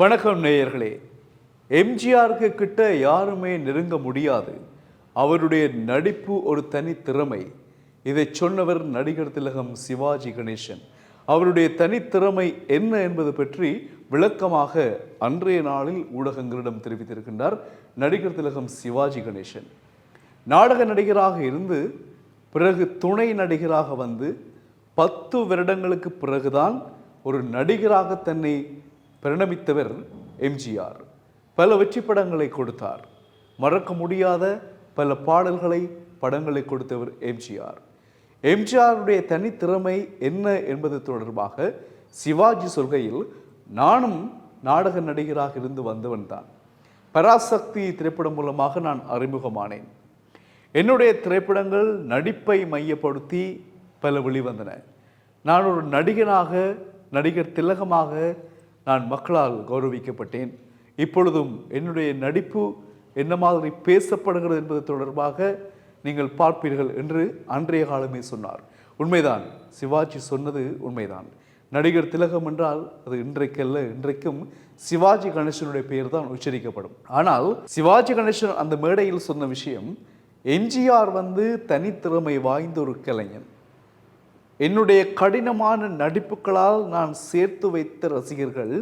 வணக்கம் நேயர்களே. எம்ஜிஆருக்கு கிட்ட யாருமே நெருங்க முடியாது. அவருடைய நடிப்பு ஒரு தனி திறமை. இதை சொன்னவர் நடிகர் திலகம் சிவாஜி கணேசன். அவருடைய தனித்திறமை என்ன என்பது பற்றி விளக்கமாக அன்றைய நாளில் ஊடகங்களிடம் தெரிவித்திருக்கின்றார் நடிகர் திலகம் சிவாஜி கணேசன். நாடக நடிகராக இருந்து பிறகு துணை நடிகராக வந்து பத்து வருடங்களுக்கு பிறகுதான் ஒரு நடிகராக தன்னை பரிணமித்தவர் எம்ஜிஆர். பல வெற்றி படங்களை கொடுத்தார். மறக்க முடியாத பல பாடல்களை படங்களை கொடுத்தவர் எம்ஜிஆர். எம்ஜிஆருடைய தனித்திறமை என்ன என்பது தொடர்பாக சிவாஜி சொல்கையில் நானும் நாடக நடிகராக இருந்து வந்தவன் தான். பராசக்தி திரைப்படம் மூலமாக நான் அறிமுகமானேன். என்னுடைய திரைப்படங்கள் நடிப்பை மையப்படுத்தி பல வெளிவந்தன. நான் ஒரு நடிகனாக நடிகர் திலகமாக நான் மக்களால் கௌரவிக்கப்பட்டேன். இப்பொழுதும் என்னுடைய நடிப்பு என்ன மாதிரி பேசப்படுகிறது என்பது தொடர்பாக நீங்கள் பார்ப்பீர்கள் என்று அன்றைய காலமே சொன்னார். உண்மைதான் சிவாஜி சொன்னது உண்மைதான். நடிகர் திலகம் என்றால் அது இன்றைக்கல்ல இன்றைக்கும் சிவாஜி கணேசனுடைய பெயர் தான் உச்சரிக்கப்படும். ஆனால் சிவாஜி கணேசன் அந்த மேடையில் சொன்ன விஷயம் எம்ஜிஆர் வந்து தனித்திறமை வாய்ந்த ஒரு கலைஞன். என்னுடைய கடினமான நடிப்புகளால் நான் சேர்த்து வைத்த ரசிகர்கள்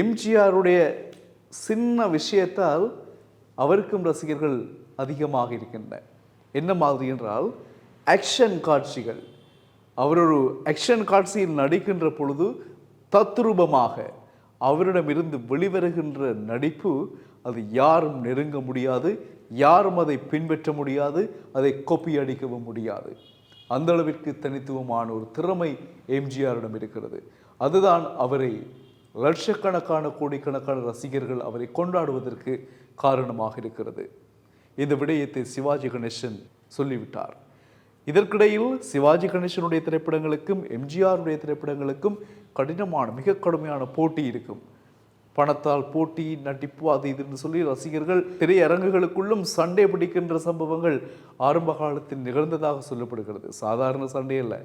எம்ஜிஆருடைய சின்ன விஷயத்தால் அவருக்கும் ரசிகர்கள் அதிகமாக இருக்கின்றன. என்ன மாதிரி என்றால் ஆக்ஷன் காட்சிகள். அவர் ஒரு ஆக்ஷன் காட்சியில் நடிக்கின்ற பொழுது தத்ரூபமாக அவரிடமிருந்து வெளிவருகின்ற நடிப்பு அது யாரும் நெருங்க முடியாது யாரும் அதை பின்பற்ற முடியாது அதை கொப்பி அடிக்கவும் முடியாது. அந்த அளவிற்கு தனித்துவமான ஒரு திறமை எம்ஜிஆரிடம் இருக்கிறது. அதுதான் அவரை லட்சக்கணக்கான கோடிக்கணக்கான ரசிகர்கள் அவரை கொண்டாடுவதற்கு காரணமாக இருக்கிறது. இந்த விடயத்தை சிவாஜி கணேசன் சொல்லிவிட்டார். இதற்கிடையில் சிவாஜி கணேசனுடைய திரைப்படங்களுக்கும் எம்ஜிஆருடைய திரைப்படங்களுக்கும் கடினமான மிக கடுமையான போட்டி இருக்கும். பணத்தால் போட்டி நடிப்பு அது இதுன்னு சொல்லி ரசிகர்கள் திரையரங்குகளுக்குள்ளும் சண்டை பிடிக்கின்ற சம்பவங்கள் ஆரம்ப காலத்தில் நிகழ்ந்ததாக சொல்லப்படுகிறது. சாதாரண சண்டை அல்ல.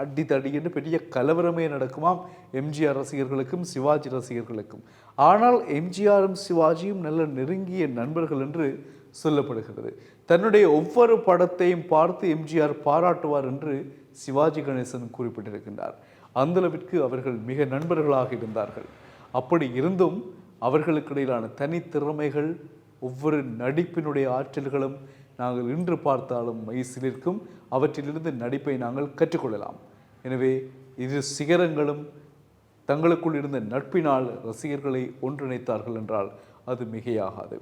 அடி தடி என்று பெரிய கலவரமே நடக்குமாம் எம்ஜிஆர் ரசிகர்களுக்கும் சிவாஜி ரசிகர்களுக்கும். ஆனால் எம்ஜிஆரும் சிவாஜியும் நல்ல நெருங்கிய நண்பர்கள் என்று சொல்லப்படுகிறது. தன்னுடைய ஒவ்வொரு படத்தையும் பார்த்து எம்ஜிஆர் பாராட்டுவார் என்று சிவாஜி கணேசன் குறிப்பிட்டிருக்கின்றார். அந்தளவிற்கு அவர்கள் மிக நண்பர்களாக இருந்தார்கள். அப்படி இருந்தும் அவர்களுக்கு இடையிலான தனித்திறமைகள் ஒவ்வொரு நடிப்பினுடைய ஆற்றல்களும் நாங்கள் இன்று பார்த்தாலும் மைசிலிருக்கும் அவற்றிலிருந்து நடிப்பை நாங்கள் கற்றுக்கொள்ளலாம். எனவே இரு சிகரங்களும் தங்களுக்குள் இருந்த நட்பினால் ரசிகர்களை ஒன்றிணைத்தார்கள் என்றால் அது மிகையாகாது.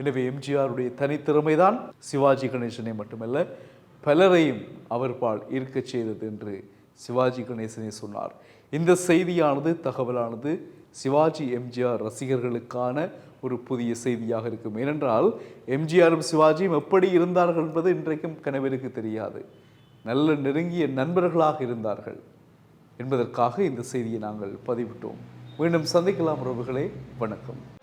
எனவே எம்ஜிஆருடைய தனித்திறமைதான் சிவாஜி கணேசனை மட்டுமல்ல பலரையும் அவர் பால் ஈர்க்கச் செய்தது என்று சிவாஜி கணேசனை சொன்னார். இந்த செய்தியானது தகவலானது சிவாஜி எம்ஜிஆர் ரசிகர்களுக்கான ஒரு புதிய செய்தியாக இருக்கும். ஏனென்றால் எம்ஜிஆரும் சிவாஜியும் எப்படி இருந்தார்கள் என்பது இன்றைக்கும் கனவிற்கு தெரியாது. நல்ல நெருங்கிய நண்பர்களாக இருந்தார்கள். என்பதற்காக இந்த செய்தியை நாங்கள் பதிவிட்டோம். மீண்டும் சந்திக்கலாம் உறவுகளே. வணக்கம்.